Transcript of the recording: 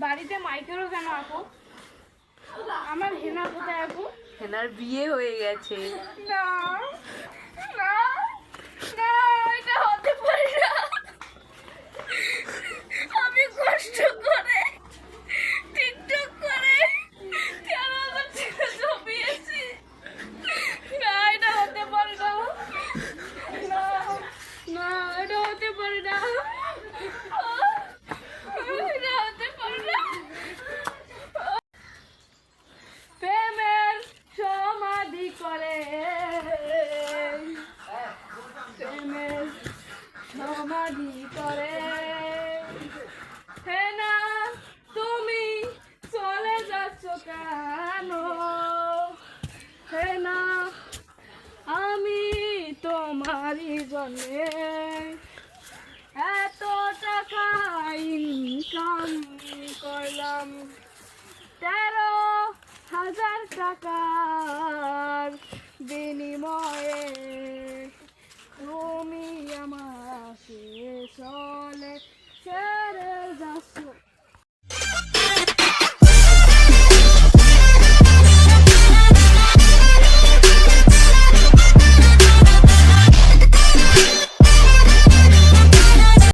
বাড়িতে মাইকেরও কেন আপু। আমার হেনা কোথায় আপু? হেনার বিয়ে হয়ে গেছে। না না এটা হতে পারে না আমি কষ্ট করে টিকটক করে তেরো হাজার টাকা জমিয়েছি না এটা হতে পারে না না না এটা হতে পারে না এটা হতে পারে না প্রেমের সমাধি করে প্রেমের সমাধি করে হে তুমি চলে যাচ্ছ কেন? হে আমি তোমারই জন্যে এত টাকা ইনকাম করলাম। তেরো হাজার টাকা